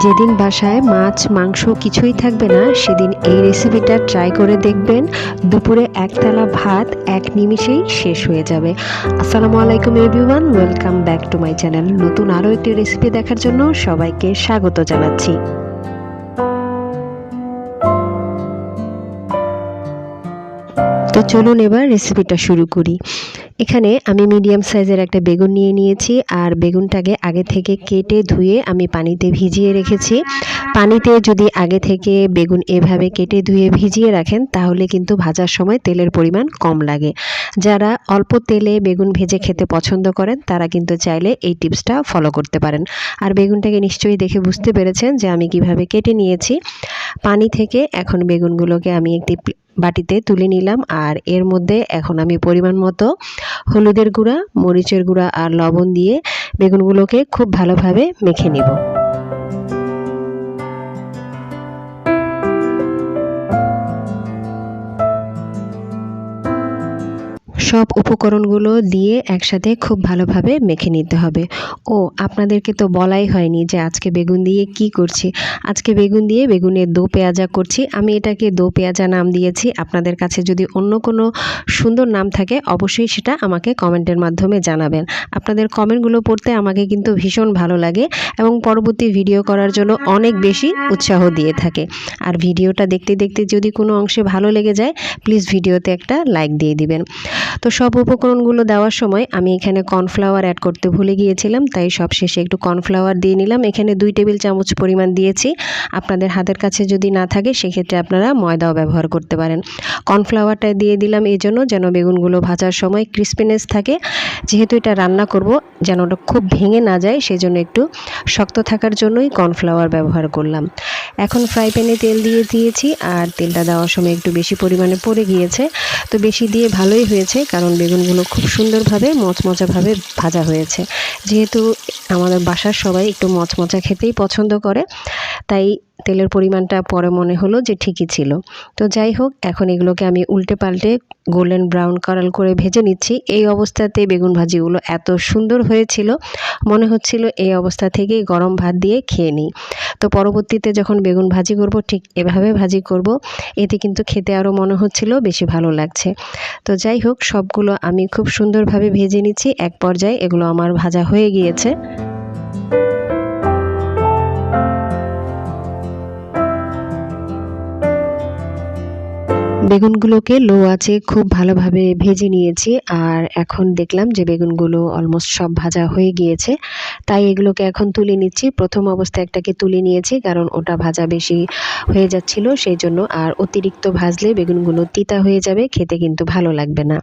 যেদিন বাসায় মাছ, মাংস কিছুই থাকবে না, সেদিন এই রেসিপিটা ট্রাই করে দেখবেন। দুপুরে একতলা ভাত, এক নিমিষেই শেষ হয়ে যাবে। আসসালামু আলাইকুম everyone welcome back to my channel নতুন আরও একটি রেসিপি দেখার জন্য সবাইকে স্বাগত জানাচ্ছি। তো চলুন এবার রেসিপিটা শুরু করি। এখানে আমি মিডিয়াম সাইজের একটা বেগুন নিয়ে নিয়েছি, আর বেগুনটাকে আগে থেকে কেটে ধুয়ে আমি পানিতে ভিজিয়ে রেখেছি। পানিতে যদি আগে থেকে বেগুন এভাবে কেটে ধুয়ে ভিজিয়ে রাখেন, তাহলে কিন্তু ভাজার সময় তেলের পরিমাণ কম লাগে। যারা অল্প তেলে বেগুন ভেজে খেতে পছন্দ করেন, তারা কিন্তু চাইলে এই টিপসটা ফলো করতে পারেন। আর বেগুনটাকে নিশ্চয়ই দেখে বুঝতে পেরেছেন যে আমি কীভাবে কেটে নিয়েছি। পানি থেকে এখন বেগুনগুলোকে আমি একটি বাটিতে তুলে নিলাম আর এর মধ্যে এখন আমি পরিমাণ মতো হলুদের গুঁড়া, মরিচের গুঁড়া আর লবণ দিয়ে বেগুনগুলোকে খুব ভালোভাবে মেখে নিব। সব উপকরণগুলো দিয়ে একসাথে খুব ভালোভাবে মেখে নিতে হবে। ও, আপনাদেরকে তো বলাই হয়নি যে আজকে বেগুন দিয়ে কি করছি। আজকে বেগুন দিয়ে বেগুনের দো পেঁয়াজা করছি। আমি এটাকে দো পেঁয়াজা নাম দিয়েছি। আপনাদের কাছে যদি অন্য কোনো সুন্দর নাম থাকে, অবশ্যই সেটা আমাকে কমেন্টের মাধ্যমে জানাবেন। আপনাদের কমেন্টগুলো পড়তে আমাকে কিন্তু ভীষণ ভালো লাগে এবং পরবর্তী ভিডিও করার জন্য অনেক বেশি উৎসাহ দিয়ে থাকে। আর ভিডিওটা দেখতে দেখতে যদি কোনো অংশে ভালো লেগে যায়, প্লিজ ভিডিওতে একটা লাইক দিয়ে দিবেন। তো সব উপকরণগুলো দেওয়ার সময় আমি এখানে কর্নফ্লাওয়ার অ্যাড করতে ভুলে গিয়েছিলাম, তাই সব শেষে একটু কর্নফ্লাওয়ার দিয়ে নিলাম। এখানে দুই টেবিল চামচ পরিমাণ দিয়েছি। আপনাদের হাতের কাছে যদি না থাকে, সেক্ষেত্রে আপনারা ময়দাও ব্যবহার করতে পারেন। কর্নফ্লাওয়ারটা দিয়ে দিলাম এই জন্য যেন বেগুনগুলো ভাজার সময় ক্রিস্পিনেস থাকে। যেহেতু এটা রান্না করব, যেন ওটা খুব ভেঙে না যায়, সেজন্য একটু শক্ত থাকার জন্যই কর্নফ্লাওয়ার ব্যবহার করলাম। এখন ফ্রাই প্যানে তেল দিয়ে দিয়েছি, আর তেলটা দেওয়ার সময় একটু বেশি পরিমাণে পড়ে গিয়েছে। তো বেশি দিয়ে ভালোই হয়েছে কারণ বেগুনগুলো খুব সুন্দরভাবে, মচমচাভাবে ভাজা হয়েছে। যেহেতু আমাদের বাসার সবাই একটু মচমচা খেতেই পছন্দ করে, তাই তেলের পরিমাণটা পরে মনে হলো যে ঠিকই ছিল। তো যাই হোক, এখন এগুলোকে আমি উল্টে পাল্টে গোল্ডেন ব্রাউন কালার করে ভেজে নিচ্ছি। এই অবস্থাতে বেগুন ভাজিগুলো এত সুন্দর হয়েছিল, মনে হচ্ছিল এই অবস্থা থেকেই গরম ভাত দিয়ে খেয়ে নিই। তো পরবর্তীতে যখন বেগুন ভাজি করব, ঠিক এভাবে ভাজি করব, এতে কিন্তু খেতে আরও মনে হচ্ছিল বেশি ভালো লাগছে। তো যাই হোক, সবগুলো আমি খুব সুন্দরভাবে ভেজে নিচ্ছি। এক পর্যায়ে এগুলো আমার ভাজা হয়ে গিয়েছে। বেগুনগুলোকে লো আছে খুব ভালোভাবে ভেজে নিয়েছি, আর এখন দেখলাম যে বেগুনগুলো অলমোস্ট সব ভাজা হয়ে গিয়েছে। তাই এগুলোকে এখন তুলে নিচ্ছি। প্রথম অবস্থায় একটাকে তুলে নিয়েছি, কারণ ওটা ভাজা বেশি হয়ে যাচ্ছিল সেই জন্য আর অতিরিক্ত ভাজলে বেগুনগুলো তিতা হয়ে যাবে, খেতে কিন্তু ভালো লাগবে না।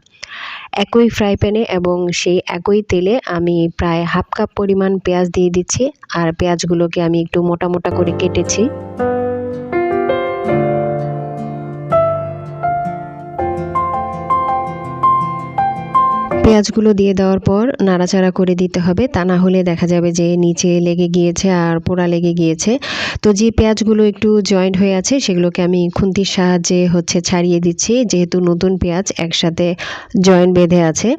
একই ফ্রাই প্যানে এবং সেই একই তেলে আমি প্রায় হাফ কাপ পরিমাণ পেঁয়াজ দিয়ে দিচ্ছি, আর পেঁয়াজগুলোকে আমি একটু মোটা মোটা করে কেটেছি। পেঁয়াজগুলো দিয়ে দেওয়ার পর নাড়াচাড়া করে দিতে হবে। তা না হলে দেখা যাবে যে নিচে লেগে গিয়েছে আর পোড়া লেগে গিয়েছে। তো যে পেঁয়াজগুলো একটু জয়েন্ট হয়ে আছে, সেগুলোকে আমি খুন্তির সাহায্যে হচ্ছে ছাড়িয়ে দিচ্ছি। যেহেতু নতুন পেঁয়াজ একসাথে জয়েন্ট বেঁধে আছে।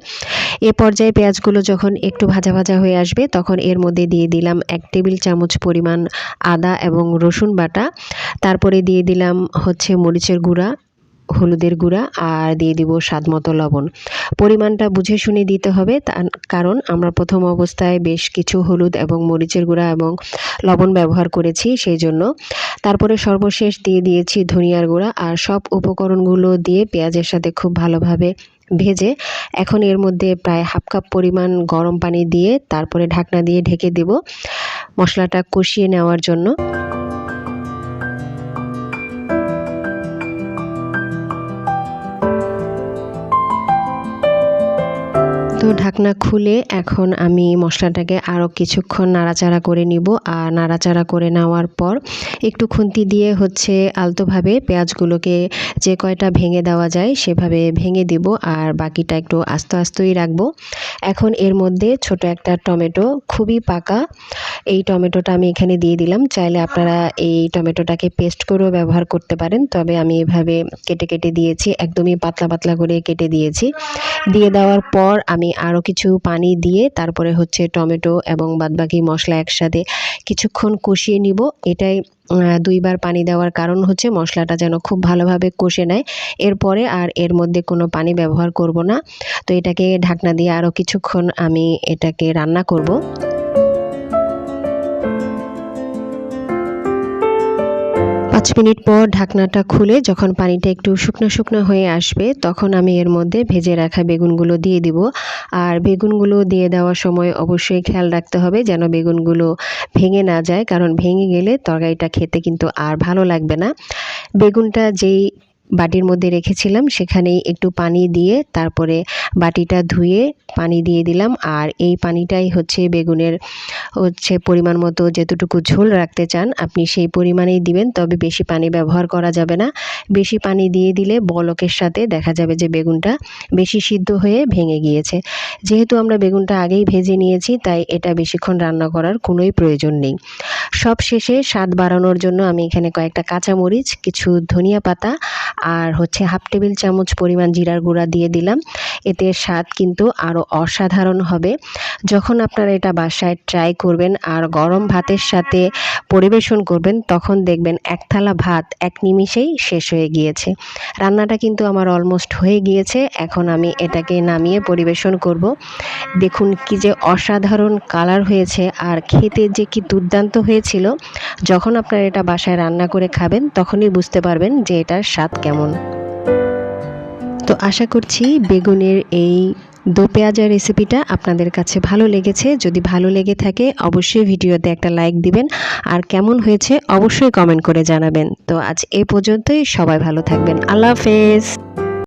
এ পর্যায়ে পেঁয়াজগুলো যখন একটু ভাজা ভাজা হয়ে আসবে, তখন এর মধ্যে দিয়ে দিলাম এক টেবিল চামচ পরিমাণ আদা এবং রসুন বাটা। তারপরে দিয়ে দিলাম হচ্ছে মরিচের গুঁড়া। হলুদের গুঁড়া আর দিয়ে দিব স্বাদ মতো লবণ। পরিমাণটা বুঝে শুনে দিতে হবে কারণ আমরা প্রথম অবস্থায় বেশ কিছু হলুদ এবং মরিচের গুঁড়া এবং লবণ ব্যবহার করেছি সেই জন্য তারপরে সর্বশেষ দিয়ে দিয়েছি ধনিয়ার গুঁড়া আর সব উপকরণগুলো দিয়ে পেঁয়াজের সাথে খুব ভালোভাবে ভেজে, এখন এর মধ্যে প্রায় হাফ কাপ পরিমাণ গরম পানি দিয়ে তারপরে ঢাকনা দিয়ে ঢেকে দেব মশলাটা কষিয়ে নেওয়ার জন্য। ঢাকনা খুলে এখন আমি মশলাটাকে আরও কিছুক্ষণ নাড়াচাড়া করে নিব। আর নাড়াচাড়া করে নেওয়ার পর একটু খুন্তি দিয়ে হচ্ছে আলতোভাবে পেঁয়াজগুলোকে যে কয়টা ভেঙে দেওয়া যায় সেভাবে ভেঙে দিব আর বাকিটা একটু আস্তে আস্তই রাখব। এখন এর মধ্যে ছোট একটা টমেটো, খুবই পাকা এই টমেটোটা আমি এখানে দিয়ে দিলাম। চাইলে আপনারা এই টমেটোটাকে পেস্ট করেও ব্যবহার করতে পারেন। তবে আমি এভাবে কেটে কেটে দিয়েছি, একদমই পাতলা পাতলা করে কেটে দিয়েছি। দিয়ে দেওয়ার পর আমি আরও কিছু পানি দিয়ে তারপরে হচ্ছে টমেটো এবং বাদবাকি মশলা একসাথে কিছুক্ষণ কষিয়ে নিব। এটাই দুইবার পানি দেওয়ার কারণ হচ্ছে মশলাটা যেন খুব ভালোভাবে কষে নেয়। এরপরে আর এর মধ্যে কোনো পানি ব্যবহার করব না। তো এটাকে ঢাকনা দিয়ে আরও কিছুক্ষণ আমি এটাকে রান্না করব। পাঁচ মিনিট পর ঢাকনাটা খুলে যখন পানিটা একটু শুকনো শুকনো হয়ে আসবে, তখন আমি এর মধ্যে ভেজে রাখা বেগুনগুলো দিয়ে দিব। আর বেগুনগুলো দিয়ে দেওয়ার সময় অবশ্যই খেয়াল রাখতে হবে যেন বেগুনগুলো ভেঙে না যায়, কারণ ভেঙে গেলে তরকারিটা খেতে কিন্তু আর ভালো লাগবে না। বেগুনটা যেই বাটির মধ্যে রেখেছিলাম, সেখানেই একটু পানি দিয়ে তারপরে বাটিটা ধুয়ে পানি দিয়ে দিলাম। আর এই পানিটাই হচ্ছে বেগুনের হচ্ছে পরিমাণ মতো যেতটুকু ঝোল রাখতে চান, আপনি সেই পরিমাণেই দিবেন। তবে বেশি পানি ব্যবহার করা যাবে না। বেশি পানি দিয়ে দিলে বলকের সাথে দেখা যাবে যে বেগুনটা বেশি সিদ্ধ হয়ে ভেঙে গিয়েছে। যেহেতু আমরা বেগুনটা আগেই ভেজে নিয়েছি, তাই এটা বেশিক্ষণ রান্না করার কোনোই প্রয়োজন নেই। সব শেষে স্বাদ বাড়ানোর জন্য আমি এখানে কয়েকটা কাঁচামরিচ, কিছু ধনিয়া পাতা আর হচ্ছে হাফ টেবিল চামচ পরিমাণ জিরার গুঁড়া দিয়ে দিলাম। এতে স্বাদ কিন্তু আরও অসাধারণ হবে। যখন আপনারা এটা বাসায় ট্রাই করবেন আর গরম ভাতের সাথে পরিবেশন করবেন, তখন দেখবেন এক থালা ভাত এক নিমিষেই শেষ হয়ে গিয়েছে। রান্নাটা কিন্তু আমার অলমোস্ট হয়ে গিয়েছে। এখন আমি এটাকে নামিয়ে পরিবেশন করব। দেখুন কি যে অসাধারণ কালার হয়েছে আর খেতে যে কি দুর্দান্ত হয়েছিল যখন আপনারা এটা বাসায় রান্না করে খাবেন, তখনই বুঝতে পারবেন যে এটার স্বাদ কেমন। তো আশা করছি বেগুনের এই দো পেঁয়াজা রেসিপিটা আপনাদের কাছে ভালো লেগেছে। যদি ভালো লেগে থাকে, অবশ্যই ভিডিওতে একটা লাইক দিবেন। আর কেমন হয়েছে, অবশ্যই কমেন্ট করে জানাবেন। তো আজ এ পর্যন্তই, সবাই ভালো থাকবেন। আল্লাহ হাফেজ।